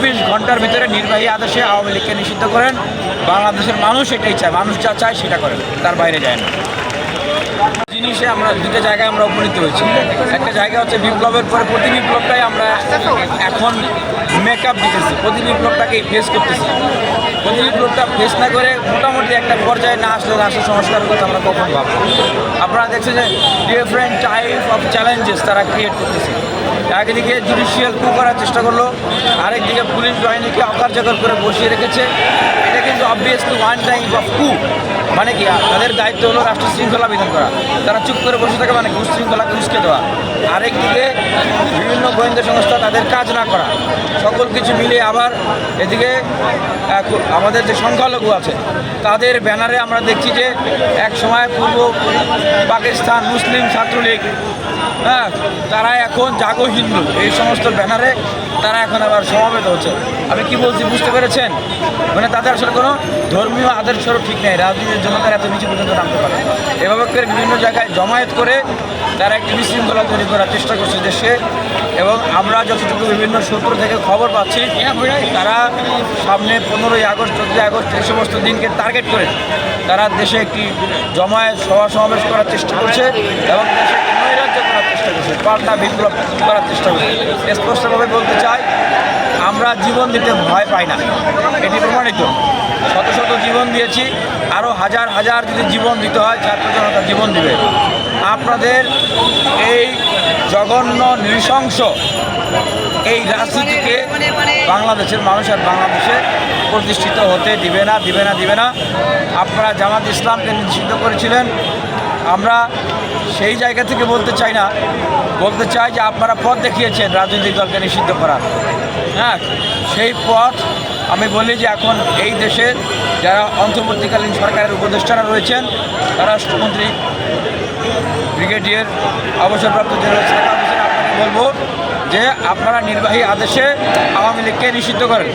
চব্বিশ ঘণ্টার ভিতরে নির্বাহী আদেশে আওয়ামী লীগকে নিষিদ্ধ করেন। বাংলাদেশের মানুষ এটাই চায়, মানুষ যা চায় সেটা করেন, তার বাইরে যায় না। জিনিসে আমরা দুটো জায়গায় আমরা উপনীত হয়েছি। একটা জায়গা হচ্ছে বিপ্লবের পরে প্রতি বিপ্লবটাই আমরা এখন মেকআপ দিতেছি, প্রতি বিপ্লবটাকেই ফেস করতেছি। প্রতি বিপ্লবটা ফেস না করে মোটামুটি একটা পর্যায়ে না আসলে রাষ্ট্র সংস্কারের কথা আমরা কখন ভাববো আপনারা দেখছেন যে ডিফারেন্ট টাইপ অফ চ্যালেঞ্জেস তারা ক্রিয়েট করতেছে। একদিকে জুডিশিয়াল কু করার চেষ্টা করল আরেকদিকে পুলিশ বাহিনীকে অকার্যকর করে বসিয়ে রেখেছে। কিন্তু অবভিয়াসলি ওয়ান টাইম অফ কু মানে কি, তাদের দায়িত্ব হলো রাষ্ট্র শৃঙ্খলা বিধান করা। তারা চুপ করে বসে থাকে মানে ঘুষ শৃঙ্খলাকে উস্কে দেওয়া। আরেকদিকে বিভিন্ন গোয়েন্দা সংস্থা তাদের কাজ না করা। সকল কিছু মিলিয়ে আবার এদিকে আমাদের যে সংখ্যালঘু আছে, তাদের ব্যানারে আমরা দেখছি যে এক সময় পূর্ব পাকিস্তান মুসলিম ছাত্রলীগ হ্যাঁ তারা এখন জাগো হিন্দু। এই সমস্ত ব্যানারে তারা এখন আবার সমাবেত হচ্ছে। আমি কি বলছি, বুঝতে পেরেছেন? মানে তাদের আসলে কোনো ধর্মীয় আদর্শেরও ঠিক নেই। রাজনীতির জন্য তারা এত নিচু পর্যন্ত নামতে পারে এভাবে করে বিভিন্ন জায়গায় জমায়েত করে তারা একটি বিশৃঙ্খলা তৈরি করার চেষ্টা করছে দেশে। এবং আমরা যতটুকু বিভিন্ন সূত্র থেকে খবর পাচ্ছি, তারা সামনে পনেরোই আগস্ট, চোদ্দোই আগস্ট এই সমস্ত দিনকে টার্গেট করে তারা দেশে একটি জমায়েত সভা সমাবেশ করার চেষ্টা করছে। এবং দেশে করছে পাল্টা বিপ্লব করার চেষ্টা করছে স্পষ্টভাবে বলতে চাই, আমরা জীবন দিতে ভয় পাই না। এটি প্রমাণিত। শত শত জীবন দিয়েছি আরও হাজার হাজার যদি জীবন দিতে হয়, ছাত্র জনতা জীবন দিবে। আপনাদের এই জঘন্য নৃশংস এই রাজনীতিকে বাংলাদেশের মানুষ আর বাংলাদেশে প্রতিষ্ঠিত হতে দিবে না দিবে না দিবে না। আপনারা জামাত ইসলামকে নিষিদ্ধ করেছিলেন। আমরা সেই জায়গা থেকে বলতে চাই না। বলতে চাই যে আপনারা পথ দেখিয়েছেন রাজনৈতিক দলকে নিষিদ্ধ করার। হ্যাঁ সেই পথ আমি বলি যে এখন এই দেশের যারা অন্তর্বর্তীকালীন সরকারের উপদেষ্টারা রয়েছেন, তারা রাষ্ট্রমন্ত্রী, ব্রিগেডিয়ার, অবসরপ্রাপ্ত জেনারেল আপনাকে বলব যে আপনারা নির্বাহী আদেশে আওয়ামী লীগকে নিষিদ্ধ করেন।